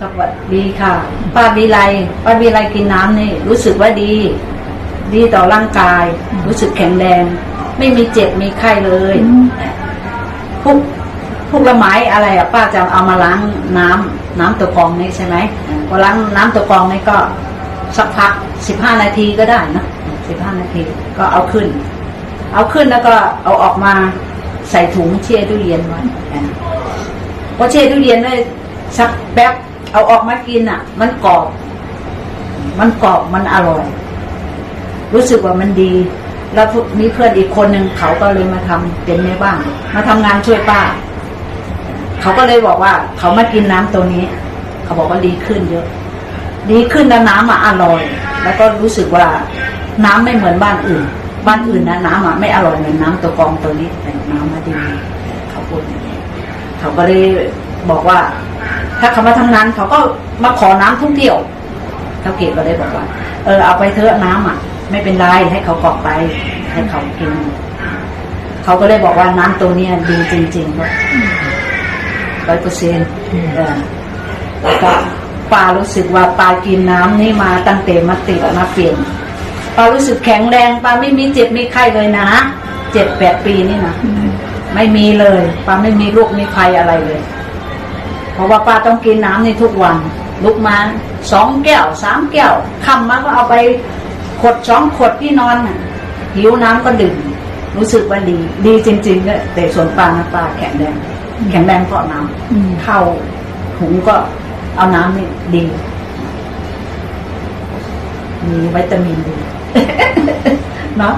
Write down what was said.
สวัสดีค่ะ ป้าวีไลป้าวีไลกินน้ำนี่ รู้สึกว่าดี ดีต่อร่างกาย รู้สึกแข็งแรง ไม่มีเจ็บมีไข้เลยพวกพวกละไม้อะไรอะป้าจะเอามาล้างน้ำน้ำตัวกรองนี่ใช่ไหมพอล้างน้ำตัวกรองนี่ก็สักพักสิบห้านาทีก็ได้นะสิบห้านาทีก็เอาขึ้น เอาขึ้นแล้วก็เอาออกมาใส่ถุงเชี่ยตู้เย็นไว้พอเชี่ยตู้เย็นได้สักแป๊บ เอาออกมากินอะ มันกรอบ มันกรอบมันอร่อย รู้สึกว่ามันดี แล้วมีเพื่อนอีกคนหนึ่งเขาก็เลยมาทำเป็นแม่บ้านมาทำงานช่วยป้า เขาก็เลยบอกว่า เขามากินน้ำตัวนี้ เขาบอกว่าดีขึ้นเยอะ ดีขึ้นแล้วน้ำอะอร่อย แล้วก็รู้สึกว่าน้ำไม่เหมือนบ้านอื่น บ้านอื่นนะน้ำอะไม่อร่อยเหมือนน้ำตัวกองตัวนี้แต่น้ำมาดี เขาพูดอย่างนี้เขาก็เลยบอกว่า ถ้าเขามาทำงานเขาก็มาขอน้ำทุกเที่ยวเท่าเกศก็เลยบอกว่า เออเอาไปเถอะน้ำอะ ไม่เป็นไรให้เขากรอกไป ให้เขากินเขาก็เลยบอกว่าน้ำตัวเนี้ยดีจริงๆก็ร้อยเปอร์เซ็นต์แล้วก็ปารู้สึกว่าปากินน้ำนี่มาตั้งแต่มาติดมาเปลี่ยนปารู้สึกแข็งแรงปาไม่มีเจ็บไม่ไข้เลยนะเจ็ดแปดปีนี่นะไม่มีเลยปาไม่มีโรคมีภัยอะไรเลย เพราะว่าป้าต้องกินน้ำในทุกวัน ลุกมาสองแก้วสามแก้วค่ำมาก็เอาไปขวดสองขวดที่นอนน่ะหิวน้ำก็ดื่มรู้สึกว่าดี ดีจริงๆเลยแต่ส่วนปลานะปลาแข็งแรงแข็งแรงเพราะน้อืมำเข้าหุงก็เอาน้ำนี่ดี มีวิตามินดีเนาะ